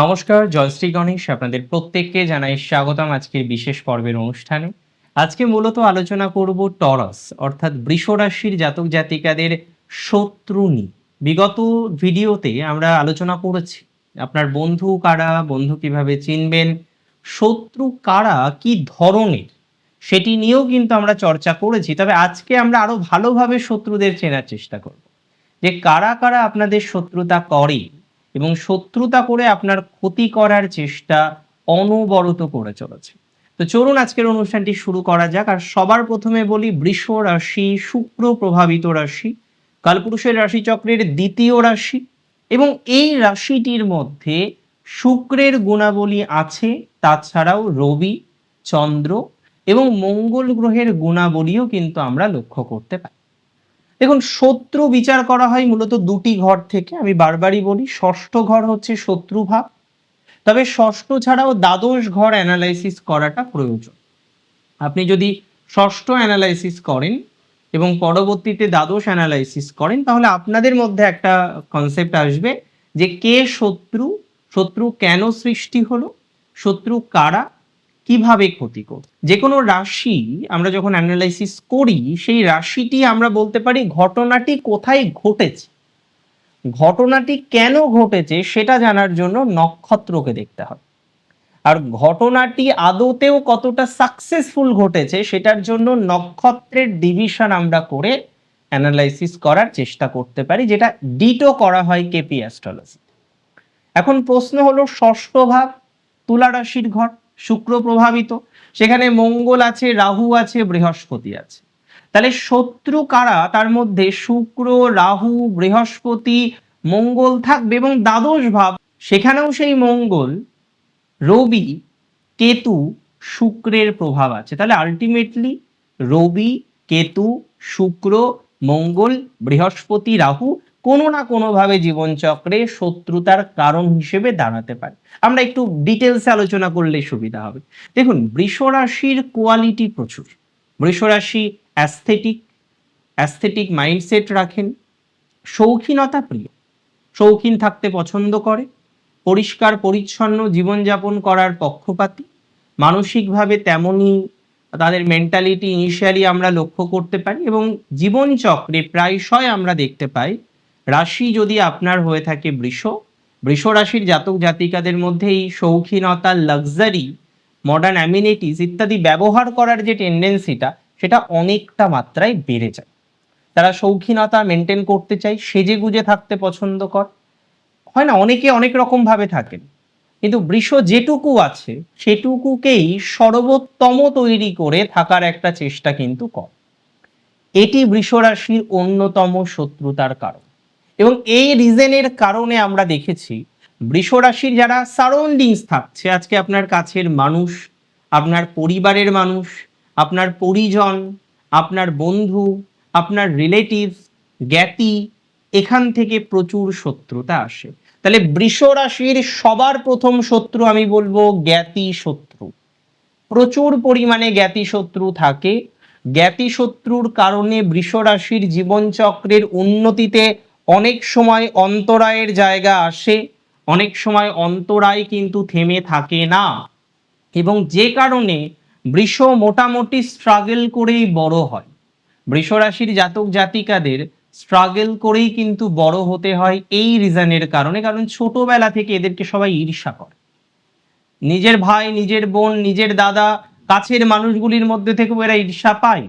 নমস্কার জয়শ্রী গণেশ। আপনাদের প্রত্যেককে জানাই স্বাগতম আজকের বিশেষ পর্বের অনুষ্ঠানে। আজকে মূলত আলোচনা করব টরাস, অর্থাৎ বৃষ রাশির জাতক জাতিকাদের শত্রু নিয়ে। বিগত ভিডিওতে আমরা আলোচনা করেছি, আপনার বন্ধু কারা, বন্ধু কীভাবে চিনবেন, শত্রু কারা, কি ধরনের, সেটি নিয়েও কিন্তু আমরা চর্চা করেছি। তবে আজকে আমরা আরও ভালোভাবে শত্রুদের চেনার চেষ্টা করব। যে কারা কারা আপনাদের শত্রুতা করে এবং শত্রুতা করে আপনার ক্ষতি করার চেষ্টা অনবরত করে চলেছে। তো চলুন আজকের অনুষ্ঠানটি শুরু করা যাক। আর সবার প্রথমে বলি বৃষ রাশি, শুক্র প্রভাবিত রাশি, কালপুরুষের রাশিচক্রের দ্বিতীয় রাশি এবং এই রাশিটির মধ্যে শুক্রের গুণাবলী আছে, তাছাড়াও রবি, চন্দ্র এবং মঙ্গল গ্রহের গুণাবলীও কিন্তু আমরা লক্ষ্য করতে পারি। দেখুন, শত্রু বিচার করা হয় মূলত দুটি ঘর থেকে। আমি বারবারই বলি, ষষ্ঠ ঘর হচ্ছে শত্রু ভাব। তবে ষষ্ঠ ছাড়াও দ্বাদশ ঘর অ্যানালাইসিস করাটা প্রয়োজন। আপনি যদি ষষ্ঠ অ্যানালাইসিস করেন এবং পরবর্তীতে দ্বাদশ অ্যানালাইসিস করেন, তাহলে আপনাদের মধ্যে একটা কনসেপ্ট আসবে যে কে শত্রু শত্রু কেন সৃষ্টি হলো, শত্রু কারা কীভাবে ক্ষতি করবে? যে কোনো রাশি আমরা যখন অ্যানালাইসিস করি, সেই রাশিটি আমরা বলতে পারি ঘটনাটি কোথায় ঘটেছে। ঘটনাটি কেন ঘটেছে সেটা জানার জন্য নক্ষত্রকে দেখতে হবে। আর ঘটনাটি আদতেও কতটা সাকসেসফুল ঘটেছে সেটার জন্য নক্ষত্রের ডিভিশন আমরা করে অ্যানালাইসিস করার চেষ্টা করতে পারি, যেটা ডিটো করা হয় কেপি অ্যাস্ট্রোলজি এখন প্রশ্ন হলো ষষ্ঠ ভাব, তুলা রাশির ঘর। শুক্র প্রভাবিত। সেখানে মঙ্গল আছে, রাহু আছে, বৃহস্পতি আছে। তাহলে শত্রু কারা? তার মধ্যে শুক্র, রাহু, বৃহস্পতি, মঙ্গল থাকবে এবং দ্বাদশ ভাব, সেখানেও সেই মঙ্গল, রবি, কেতু, শুক্রের প্রভাব আছে। তাহলে আলটিমেটলি রবি, কেতু, শুক্র, মঙ্গল, বৃহস্পতি, রাহু কোনো না কোনোভাবে জীবনচক্রে শত্রুতার কারণ হিসেবে দাঁড়াতে পারে। আমরা একটু ডিটেলসে আলোচনা করলে সুবিধা হবে। দেখুন, বৃষ রাশির কোয়ালিটি প্রচুর। বৃষ রাশি অ্যাস্থেটিক অ্যাস্থেটিক মাইন্ডসেট রাখেন। শৌখিনতা প্রিয়। শৌখিন থাকতে পছন্দ করে। পরিষ্কার, পরিচ্ছন্ন জীবনযাপন করার পক্ষপাতী। মানসিকভাবে তেমনই তাদের মেন্টালিটি ইনিশিয়ালি আমরা লক্ষ্য করতে পারি এবং জীবনচক্রে প্রায়শই আমরা দেখতে পাই রাশি যদি আপনার হয়ে থাকে বৃষ বৃষ রাশির জাতক জাতিকাদের মধ্যে এই শৌখিনতা লাক্সারি মডার্ন অ্যামিনিটিস ইত্যাদি ব্যবহার করার যে টেন্ডেন্সিটা সেটা অনেকটা মাত্রায় বেড়ে যায়। তারা শৌখিনতা মেনটেন করতে চায়, সেজে গুজে থাকতে পছন্দ কর। হয় না, অনেকে অনেক রকম ভাবে থাকেন। কিন্তু বৃষ যেটুকু আছে, সেটুকুকেই সর্বোত্তম তৈরি করে থাকার একটা চেষ্টা কিন্তু কর। এটি বৃষ রাশির অন্যতম শত্রুতার কারণ। এবং এই রিজনের কারণে আমরা দেখেছি বৃষ রাশির যারা সারাউন্ডিংস থাকছে, আজকে আপনার কাছের মানুষ, আপনার পরিবারের মানুষ, আপনার পরিজন, আপনার বন্ধু, আপনার রিলেটিভস জ্ঞাতি, এখান থেকে প্রচুর শত্রুতা আসে। তাহলে বৃষ রাশির সবার প্রথম শত্রু আমি বলব জ্ঞাতি শত্রু। প্রচুর পরিমাণে জ্ঞাতি শত্রু থাকে। জ্ঞাতি শত্রুর কারণে বৃষ রাশির জীবনচক্রের উন্নতিতে অনেক সময় অন্তরায়ের জায়গা আসে, অনেক সময় অন্তরায় কিন্তু থেমে থাকে না। এবং যে কারণে বৃষ মোটামুটি স্ট্রাগল করেই বড় হয়। বৃষ রাশির জাতক জাতিকাদের স্ট্রাগল করেই কিন্তু বড় হতে হয় এই রিজনের কারণে, কারণ ছোটবেলা থেকে এদেরকে সবাই ঈর্ষা করে। নিজের ভাই, নিজের বোন, নিজের দাদা, কাছের মানুষগুলির মধ্যে থেকেও এরা ঈর্ষা পায়।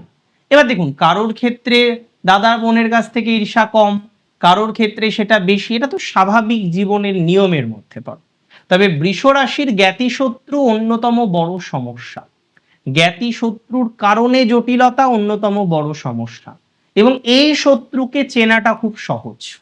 এবার দেখুন, কারোর ক্ষেত্রে দাদা বোনের কাছ থেকে ঈর্ষা কম কারোর ক্ষেত্রে সেটা বেশি, এটা তো স্বাভাবিক জীবনের নিয়মের মধ্যে পড়ে। তবে বৃষ রাশির জ্ঞাতি শত্রু অন্যতম বড় সমস্যা। জ্ঞাতিশত্রুর কারণে জটিলতা অন্যতম বড় সমস্যা। এবং এই শত্রুকে চেনাটা খুব সহজ।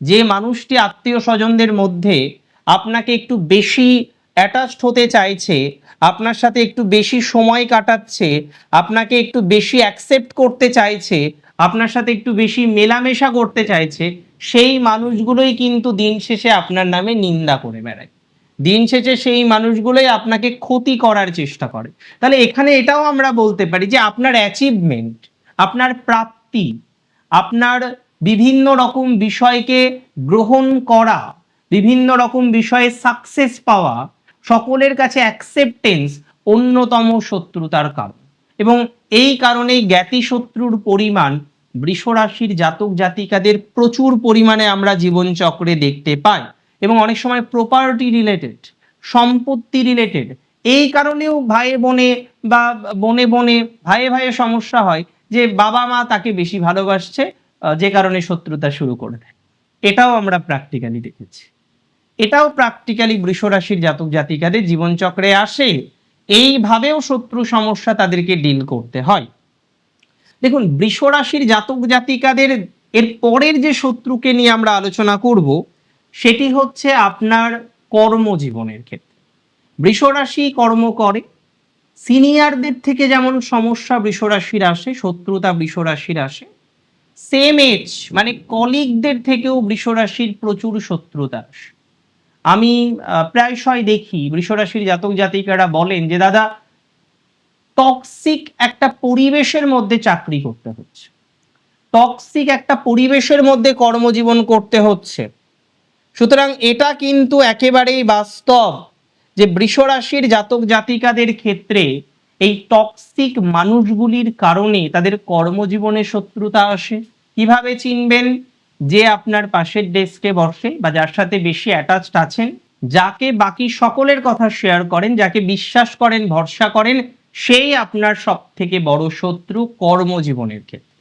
যে মানুষটি আত্মীয় স্বজনদের মধ্যে আপনাকে একটু বেশি অ্যাটাচড হতে চাইছে, আপনার সাথে একটু বেশি সময় কাটাচ্ছে, আপনাকে একটু বেশি অ্যাকসেপ্ট করতে চাইছে, আপনার সাথে একটু বেশি মেলামেশা করতে চাইছে, সেই মানুষগুলোই কিন্তু দিন শেষে আপনার নামে নিন্দা করে বেড়ায়। দিন শেষে সেই মানুষগুলোই আপনাকে ক্ষতি করার চেষ্টা করে। তাহলে এখানে এটাও আমরা বলতে পারি যে আপনার অ্যাচিভমেন্ট আপনার প্রাপ্তি, আপনার বিভিন্ন রকম বিষয়কে গ্রহণ করা, বিভিন্ন রকম বিষয়ে সাকসেস পাওয়া সকলের কাছে অ্যাকসেপ্টেন্স অন্যতম শত্রুতার কারণ। এবং এই কারণেই জ্ঞাতি শত্রুর পরিমাণ বৃষরাশির জাতক জাতিকাদের প্রচুর পরিমাণে আমরা জীবনচক্রে দেখতে পাই। এবং অনেক সময় প্রপার্টি রিলেটেড সম্পত্তি রিলেটেড এই কারণেও ভাইয়ে বোনে বা বনে বনে, ভাইয়ে ভাইয়ে সমস্যা হয় যে বাবা মা তাকে বেশি ভালোবাসছে যে কারণে শত্রুতা শুরু করে দেয়। এটাও আমরা প্র্যাকটিক্যালি দেখেছি। এটাও প্র্যাকটিক্যালি বৃষরাশির জাতক জাতিকাদের জীবনচক্রে আসে। এইভাবেও শত্রু সমস্যা তাদেরকে ডিল করতে হয়। দেখুন, বৃষরাশির জাতক জাতিকাদের এর পরের যে শত্রুকে নিয়ে আমরা আলোচনা করব, সেটি হচ্ছে আপনার কর্মজীবনের ক্ষেত্রে। বৃষরাশি কর্ম করে, সিনিয়রদের থেকে যেমন সমস্যা বৃষরাশির আসে, শত্রুতা বৃষরাশির আসে সেম এজ মানে কলিগদের থেকেও বৃষরাশির প্রচুর শত্রুতা আসে। আমি প্রায়শই দেখি বৃষরাশির জাতক জাতিকারা বলেন যে, দাদা টক্সিক একটা পরিবেশের মধ্যে চাকরি করতে হচ্ছে। টক্সিক একটা পরিবেশের মধ্যে কর্মজীবন করতে হচ্ছে। সুতরাং এটা কিন্তু একেবারেই বাস্তব যে, বৃষরাশির জাতক জাতিকাদের ক্ষেত্রে এই টক্সিক মানুষগুলির কারণে তাদের কর্মজীবনে শত্রুতা আসে। কীভাবে চিনবেন? যে আপনার পাশের ডেস্কে বসে বা যার সাথে বেশি অ্যাটাচড আছেন, যাকে বাকি সকলের কথা শেয়ার করেন, যাকে বিশ্বাস করেন, ভরসা করেন, সেই আপনার সব থেকে বড় শত্রু কর্মজীবনের ক্ষেত্রে।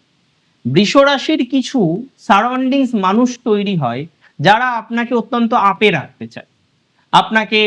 বৃষরাশির কিছু সারাউন্ডিংস মানুষ তৈরি হয়, যারা আপনাকে অত্যন্ত আপে রাখতে চায়। আপনাকে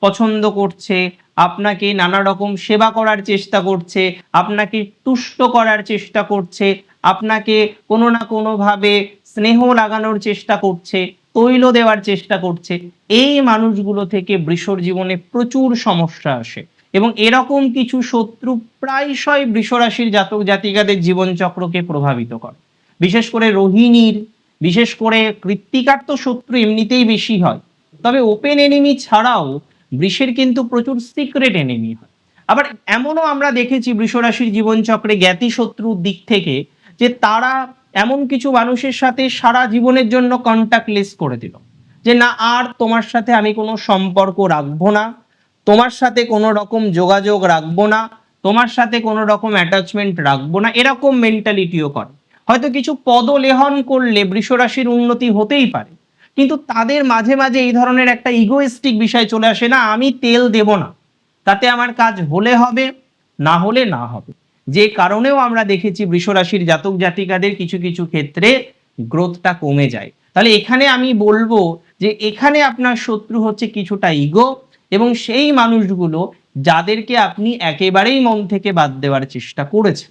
পছন্দ করছে, আপনাকে নানা রকম সেবা করার চেষ্টা করছে, আপনাকে তুষ্ট করার চেষ্টা করছে, আপনাকে কোনো না কোনোভাবে স্নেহ লাগানোর চেষ্টা করছে, তৈল দেওয়ার চেষ্টা করছে। এই মানুষগুলো থেকে বৃষর জীবনে প্রচুর সমস্যা আসে এবং এরকম কিছু শত্রু প্রায়শই বৃষরাশির জাতক জাতিকাদের জীবনচক্রকে প্রভাবিত করে। বিশেষ করে রোহিণীর, বিশেষ করে কৃত্তিকার তো শত্রু এমনিতেই বেশি হয়। তবে ওপেন এনিমি ছাড়াও বৃষের কিন্তু প্রচুর সিক্রেট এনিমি হয়। আবার এমনও আমরা দেখেছি বৃষরাশির জীবনচক্রে জ্ঞাতি শত্রুর দিক থেকে যে তারা এমন কিছু মানুষের সাথে সারা জীবনের জন্য কন্ট্যাক্টলেস করে দিল। যে না, আর তোমার সাথে আমি কোনো সম্পর্ক রাখব না, তোমার সাথে কোনো রকম যোগাযোগ রাখব না, তোমার সাথে কোনো রকম অ্যাটাচমেন্ট রাখব না, এরকম মেন্টালিটিও করে। হয়তো কিছু পদলেহন করলে বৃষরাশির উন্নতি হতেই পারে, কিন্তু তাদের মাঝে মাঝে এই ধরনের একটা ইগোয়েস্টিক বিষয় চলে আসে, না, আমি তেল দেব না, তাতে আমার কাজ হলে হবে, না হলে না হবে। যে কারণেও আমরা দেখেছি বৃষরাশির জাতক জাতিকাদের কিছু কিছু ক্ষেত্রে গ্রোথটা কমে যায়। তাহলে এখানে আমি বলব যে এখানে আপনার শত্রু হচ্ছে কিছুটা ইগো এবং সেই মানুষগুলো যাদেরকে আপনি একেবারেই মন থেকে বাদ দেওয়ার চেষ্টা করেছেন।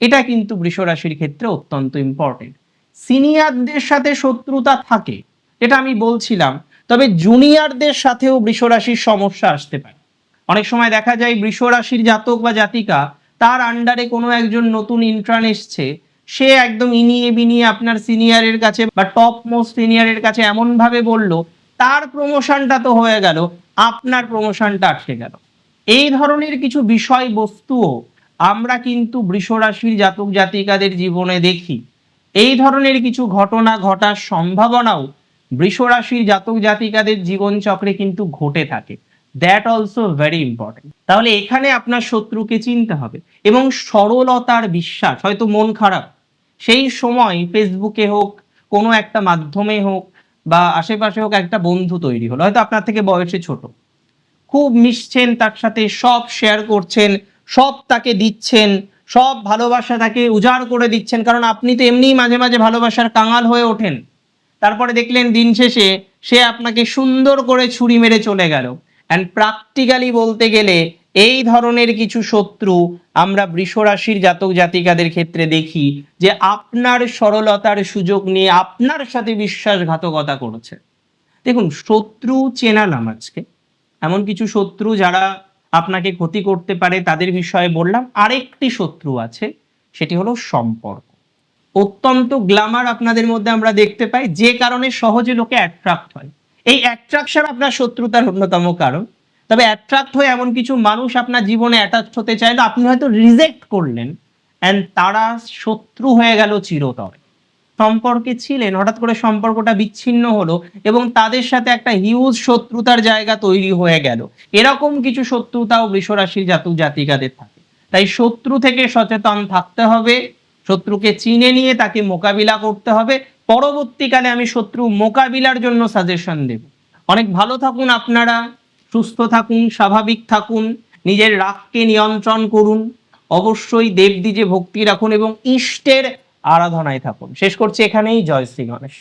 এটা কিন্তু বৃষরাশির ক্ষেত্রে অত্যন্ত ইম্পর্টেন্ট সিনিয়রদের সাথে শত্রুতা থাকে, এটা আমি বলছিলাম, তবে জুনিয়রদের সাথেও বৃষরাশির সমস্যা আসতে পারে। অনেক সময় দেখা যায় বৃষরাশির জাতক বা জাতিকা তার আন্ডারে কোনো একজন নতুন ইন্ট্রান এসছে, সে একদম ইনিয়ে বিনিয়ে আপনার সিনিয়রের কাছে বা টপ মোস্ট সিনিয়রের কাছে এমনভাবে বলল, তার প্রমোশনটা তো হয়ে গেল, আপনার প্রমোশনটা আটকে গেল। এই ধরনের কিছু বিষয়বস্তুও আমরা কিন্তু বৃষরাশির জাতক জাতিকাদের জীবনে দেখি। এই ধরনের কিছু ঘটনা ঘটার সম্ভাবনাও বৃষরাশির জাতক জাতিকাদের জীবনচক্রে কিন্তু ঘটে থাকে। দ্যাট অলসো ভেরি ইম্পর্টেন্ট তাহলে এখানে আপনার শত্রুকে চিনতে হবে এবং সরলতার বিশ্বাস, হয়তো মন খারাপ, সেই সময় ফেসবুকে হোক, কোনো একটা মাধ্যমে হোক বা আশেপাশে হোক একটা বন্ধু তৈরি হলো, হয়তো আপনার থেকে বয়সে ছোট। খুব মিশছেন, তার সাথে সব শেয়ার করছেন, সব তাকে দিচ্ছেন, সব ভালোবাসা তাকে উজাড় করে দিচ্ছেন, কারণ আপনি তো এমনিই মাঝে মাঝে ভালোবাসার কাঙাল হয়ে ওঠেন। তারপরে দেখলেন দিন শেষে সে আপনাকে সুন্দর করে ছুরি মেরে চলে গেল। অ্যান্ড প্র্যাকটিক্যালি বলতে গেলে, এই ধরনের কিছু শত্রু আমরা বৃষরাশির জাতক জাতিকাদের ক্ষেত্রে দেখি যে আপনার সরলতার সুযোগ নিয়ে আপনার সাথে বিশ্বাসঘাতকতা করেছে। দেখুন, শত্রু চেনালাম আজকে। এমন কিছু শত্রু যারা আপনাকে ক্ষতি করতে পারে, তাদের বিষয়ে বললাম, আরেকটি শত্রু আছে, সেটি হলো সম্পর্ক। অত্যন্ত গ্ল্যামার আপনাদের মধ্যে আমরা দেখতে পাই, যে কারণে সহজে লোকে অ্যাট্রাক্ট হয়। এই অ্যাট্রাকশন আপনার শত্রুতার অন্যতম কারণ। তবে অ্যাট্রাক্ট হয়ে এমন কিছু মানুষ আপনার জীবনে অ্যাটাচ হতে চাইলো, আপনি হয়তো রিজেক্ট করলেন। অ্যান্ড তারা শত্রু হয়ে গেল চিরতরে। সম্পর্কে ছিলেন, হঠাৎ করে সম্পর্কটা বিচ্ছিন্ন হলো এবং তাদের সাথে একটা হিউজ শত্রুতার জায়গা তৈরি হয়ে গেল। এরকম কিছু শত্রুতাও বৃষরাশির জাতক জাতিকাদের থাকে। তাই শত্রু থেকে সচেতন থাকতে হবে, শত্রুকে চিনে নিয়ে তাকে মোকাবিলা করতে হবে পরবর্তীকালে আমি শত্রু মোকাবিলার জন্য সাজেশন দেব। অনেক ভালো থাকুন আপনারা, সুস্থ থাকুন, স্বাভাবিক থাকুন, নিজের রাগকে নিয়ন্ত্রণ করুন, অবশ্যই দেবদিজে ভক্তি রাখুন এবং ইষ্টের আরাধনায় থাকুন। শেষ করছি এখানেই, জয় শ্রী গণেশ।